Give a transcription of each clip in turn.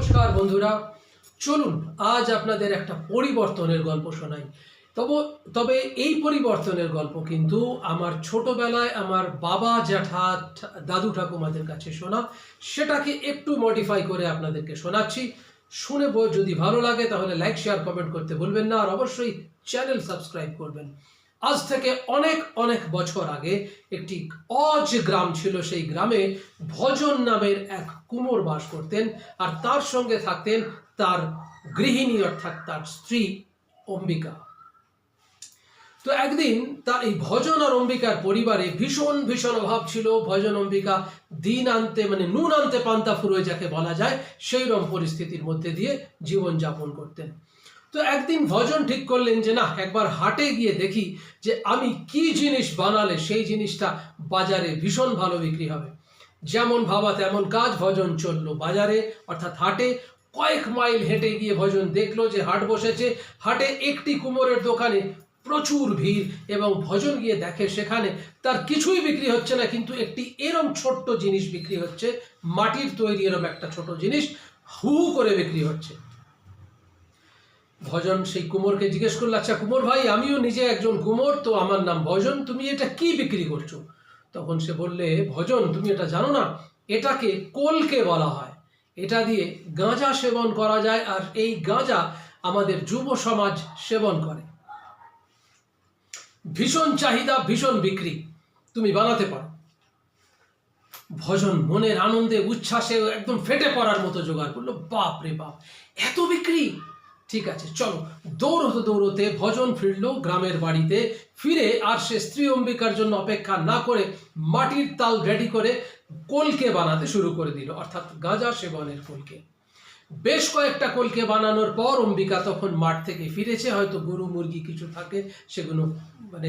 নমস্কার বন্ধুরা। চলুন, আজ আপনাদের একটা পরিবর্তনের গল্প শোনাই। তবে তবে এই পরিবর্তনের গল্প কিন্তু আমার ছোটবেলায় আমার বাবা জ্যাঠা দাদু ঠাকুমাদের কাছে শোনা। সেটাকে একটু মডিফাই করে আপনাদেরকে শোনাচ্ছি। শুনে যদি ভালো লাগে, তাহলে লাইক শেয়ার কমেন্ট করতে ভুলবেন না। আর অবশ্যই চ্যানেল সাবস্ক্রাইব করবেন। আজ থেকে অনেক অনেক বছর আগে একটি অজ গ্রাম ছিল। সেই গ্রামে ভজন নামের এক কুমোর বাস করতেন আর তার সঙ্গে থাকতেন তার গৃহিণী, অর্থাৎ তার স্ত্রী অম্বিকা। তো একদিন তার এই ভজন আর অম্বিকার পরিবারে ভীষণ ভীষণ অভাব ছিল। ভজন অম্বিকা দিন আনতে মানে নুন আনতে পান্তা ফুরোয়, যাকে বলা যায় সেই রকম পরিস্থিতির মধ্যে দিয়ে জীবন যাপন করতেন। তো একদিন ভজন ঠিক করলেন যে না একবার হাটে গিয়ে দেখি যে আমি কি জিনিস বানালে সেই জিনিসটা বাজারে ভীষণ ভালো বিক্রি হবে। যেমন ভাবা তেমন কাজ, ভজন চলল বাজারে, অর্থাৎ হাটে। কয়েক মাইল হেঁটে গিয়ে ভজন দেখল যে, হাট বসেছে। হাটে একটি কুমোরের দোকানে প্রচুর ভিড় এবং ভজন গিয়ে দেখে সেখানে তার কিছুই বিক্রি হচ্ছে না, কিন্তু একটি এরম ছোট্ট জিনিস বিক্রি হচ্ছে। মাটির তৈরি এরম একটা ছোট জিনিস হু করে বিক্রি হচ্ছে। ভজন সেই কুমোরকে জিজ্ঞেস করল আচ্ছা কুমোর ভাই, আমিও নিজে একজন কুমোর, তো আমার নাম ভজন, তুমি এটা কি বিক্রি করছ? তখন সে বললে, ভজন, তুমি এটা জানো না, এটাকে কোলকে বলা হয়। এটা দিয়ে গাঁজা সেবন করা যায়, আর এই গাঁজা আমাদের যুব সমাজ সেবন করে। ভীষণ চাহিদা, ভীষণ বিক্রি, তুমি বানাতে পারো। ভজন মনের আনন্দে, উচ্ছ্বাসে, একদম ফেটে পড়ার মতো জোগাড় করল। বাপ রে বাপ, এত বিক্রি! ঠিক আছে, চলো। দৌড়তে দৌড়তে ভজন ফিরল গ্রামের বাড়িতে। ফিরে আর সে স্ত্রী অম্বিকার জন্য অপেক্ষা না করে মাটির তাল রেডি করে কলকে বানাতে শুরু করে দিল, অর্থাৎ গাঁজা সেবনের কলকে। বেশ কয়েকটা কলকে বানানোর পর অম্বিকা তখন মাঠ থেকে ফিরেছে, হয়তো গরু, মুরগি কিছু থাকে, সেগুলো মানে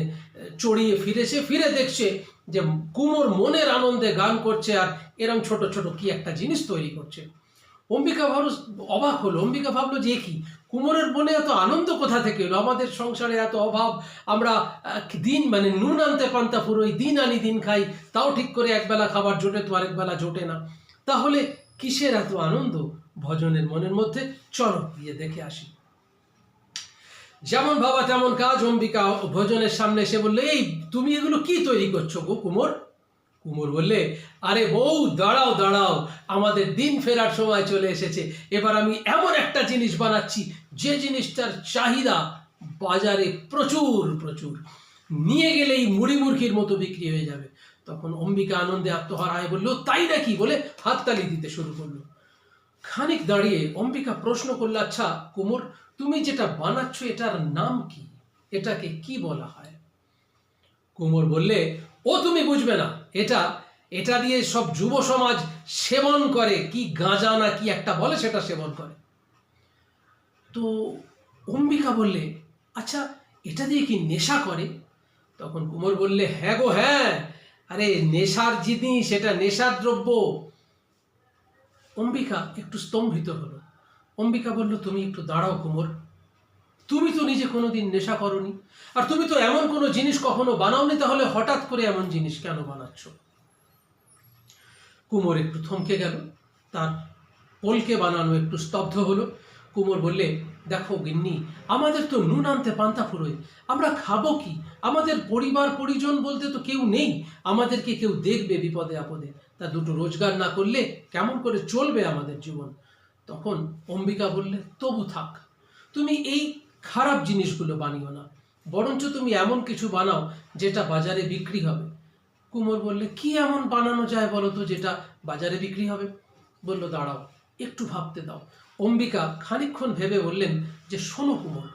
চড়িয়ে ফিরেছে। ফিরে দেখছে যে কুমোর মনের আনন্দে গান করছে আর এরম ছোট ছোট কি একটা জিনিস তৈরি করছে। অম্বিকা ভাবল, অবাক হলো। অম্বিকা ভাবলো যে কি? কুমোরের মনে এত আনন্দ কোথা থেকে এলো? আমাদের সংসারে এত অভাব। আমরা দিন মানে নুন আনতে পান্তা পুরোই দিন আনি, দিন খাই। তাও ঠিক করে একবেলা খাবার জোটে, তো আরেকবেলা জোটে না। তাহলে কিসের এত আনন্দ ভজনের মনের মধ্যে? চলো, গিয়ে দেখে আসি। যেমন ভাবা তেমন কাজ, অম্বিকা ভজনের সামনে এসে বললে, এই, তুমি এগুলো কি তৈরি করছ গো কুমোর? কুমোর বললে, আরে বউ, দাঁড়াও দাঁড়াও, আমাদের দিন ফেরার সময় চলে এসেছে। এবার আমি এমন একটা জিনিস বানাচ্ছি, যে জিনিসটার চাহিদা বাজারে প্রচুর প্রচুর। নিয়ে গেলেই মুড়ি মুরগির মতো বিক্রি হয়ে যাবে। তখন অম্বিকা আনন্দে আত্মহারায় বলল, তাই নাকি? বলে হাততালি দিতে শুরু করল। খানিক দাঁড়িয়ে অম্বিকা প্রশ্ন করল আচ্ছা কুমোর, তুমি যেটা বানাচ্ছ, এটার নাম কি? এটাকে কি বলা হয়? কুমোর বললে ও তুমি বুঝবে না। এটা এটা দিয়ে সব যুব সমাজ সেবন করে, কি গাঁজা না কি একটা বলে সেটা সেবন করে। তো অম্বিকা বললে আচ্ছা এটা দিয়ে কি নেশা করে? তখন কুমোর বললে হ্যাঁ গো হ্যাঁ। আরে, নেশার জিনিস, এটা নেশার দ্রব্য। অম্বিকা একটু স্তম্ভিত হলো। অম্বিকা বলল, তুমি একটু দাঁড়াও কুমোর। তুমি তো নিজে কোনোদিন নেশা করনি। আর তুমি তো এমন কোনো জিনিস কখনো বানাওনি, তাহলে হঠাৎ করে এমন জিনিস কেন বানাচ্ছ? কুমোর একটু থমকে গেল। তার পোলকে বানানো একটু স্তব্ধ হলো। কুমোর বললে, দেখো গিন্নি, আমাদের তো নুন আনতে পান্তা ফুরোয়। আমরা খাব কি? আমাদের পরিবার, পরিজন বলতে তো কেউ নেই। আমাদেরকে কেউ দেখবে বিপদে আপদে। তা দুটো রোজগার না করলে কেমন করে চলবে আমাদের জীবন? তখন অম্বিকা বললে, তবু থাক। তুমি এই খারাপ জিনিসগুলো বানিও না। বরঞ্চ তুমি এমন কিছু বানাও যেটা বাজারে বিক্রি হবে। কুমোর বললে, কি এমন বানানো যায় বলো তো যেটা বাজারে বিক্রি হবে? বলল, দাঁড়াও, একটু ভাবতে দাও। অম্বিকা খানিকক্ষণ ভেবে বললেন যে, শোনো কুমোর,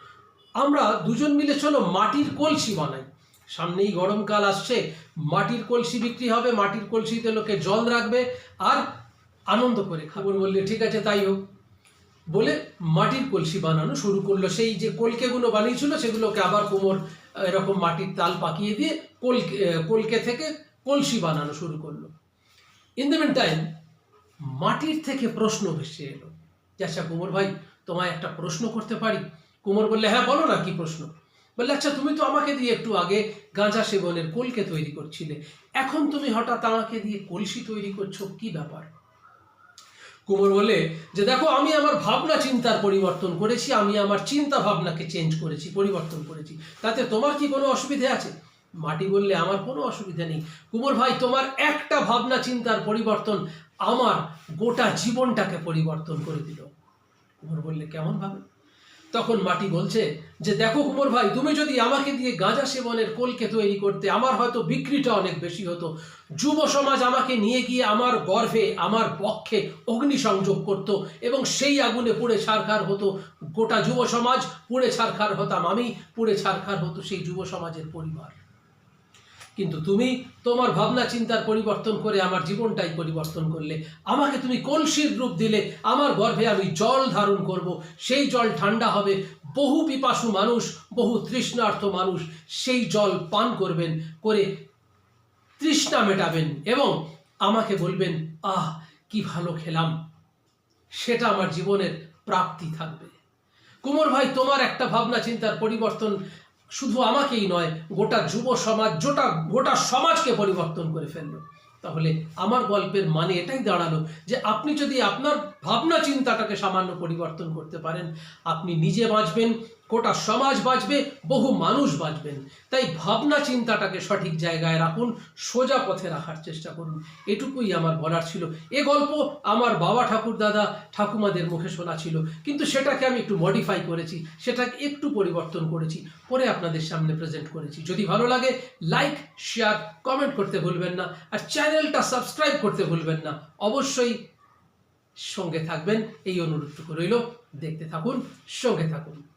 আমরা দুজন মিলে চলো মাটির কলসি বানাই। সামনেই গরমকাল আসছে, মাটির কলসি বিক্রি হবে, মাটির কলসিতে লোকে জল রাখবে আর আনন্দ করে খাবার বললে, ঠিক আছে, তাই হোক। বলে মাটির কলসি বানানো শুরু করল। সেই যে কলকেগুলো বানিয়েছিল, সেগুলোকে আবার কোমর এরকম মাটির তাল পাকিয়ে দিয়ে কলকে কলকে থেকে কলসি বানানো শুরু করল। ইন দ্য টাইম মাটির থেকে প্রশ্ন ভেসে এলো। যে আচ্ছা কুমোর ভাই, তোমায় একটা প্রশ্ন করতে পারি? কুমোর বললে হ্যাঁ বলো না, কি প্রশ্ন? বললে আচ্ছা তুমি তো আমাকে দিয়ে একটু আগে গাঁজা সেবনের কলকে তৈরি করছিলে। এখন তুমি হঠাৎ আমাকে দিয়ে কলসি তৈরি করছ, কি ব্যাপার? কুমোর বলে যে দেখো, আমি আমার ভাবনা চিন্তার পরিবর্তন করেছি, আমি আমার চিন্তা ভাবনাকে চেঞ্জ করেছি, পরিবর্তন করেছি। তাতে তোমার কি কোনো অসুবিধে আছে? মাটি বললে আমার কোনো অসুবিধা নেই। কুমোর ভাই, তোমার একটা ভাবনা চিন্তার পরিবর্তন আমার গোটা জীবনটাকে পরিবর্তন করে দিল। কুমোর বললে, কেমন ভাবে? তখন মাটি বলছে যে দেখো কুমোর ভাই, তুমি যদি আমাকে দিয়ে গাঁজা সেবনের কোলকে তৈরি করতে, আমার হয়তো বিক্রিটা অনেক বেশি হতো। যুব সমাজ আমাকে নিয়ে গিয়ে আমার গর্ভে, আমার পক্ষে অগ্নিসংযোগ করত এবং সেই আগুনে পুড়ে ছারখার হতো গোটা যুব সমাজ, পুড়ে ছারখার হতাম আমি, পুড়ে ছারখার হতো সেই যুব সমাজের পরিবার। কিন্তু তুমি তোমার ভাবনা চিন্তার পরিবর্তন করে আমার জীবনটাই পরিবর্তন করলে। আমাকে তুমি কলসির রূপ দিলে, আমার গর্ভে আমি জল ধারণ করব। সেই জল ঠান্ডা হবে, বহু পিপাসু মানুষ, বহু তৃষ্ণার্ত মানুষ সেই জল পান করবেন, করে তৃষ্ণা মেটাবেন এবং আমাকে বলবেন, আহ, কি ভালো খেলাম। সেটা আমার জীবনের প্রাপ্তি থাকবে। কুমোর ভাই, তোমার একটা ভাবনা চিন্তার পরিবর্তন শুধু আমাকেই নয়, গোটা যুব সমাজ, গোটা গোটা সমাজকে পরিবর্তন করে ফেলল। তাহলে আমার গল্পের মানে এটাই দাঁড়াল যে আপনি যদি আপনার ভাবনা চিন্তাটাকে সামান্য পরিবর্তন করতে পারেন, আপনি নিজে বাঁচবেন গোটা সমাজ বাঁচবে, বহু মানুষ বাঁচবেন। তাই ভাবনা চিন্তাটাকে সঠিক জায়গায় রাখুন, সোজা পথে রাখার চেষ্টা করুন। এটুকুই আমার বলার ছিল। এ গল্প আমার বাবা ঠাকুর দাদা ঠাকুমাদের মুখে শোনা ছিল। কিন্তু সেটাকে আমি একটু মডিফাই করেছি, সেটাকে একটু পরিবর্তন করেছি, পরে আপনাদের সামনে প্রেজেন্ট করেছি। যদি ভালো লাগে লাইক শেয়ার কমেন্ট করতে ভুলবেন না, আর চ্যানেলটা সাবস্ক্রাইব করতে ভুলবেন না। অবশ্যই সঙ্গে থাকবেন। এই অনুরোধটুকু রইল। দেখতে থাকুন, সঙ্গে থাকুন।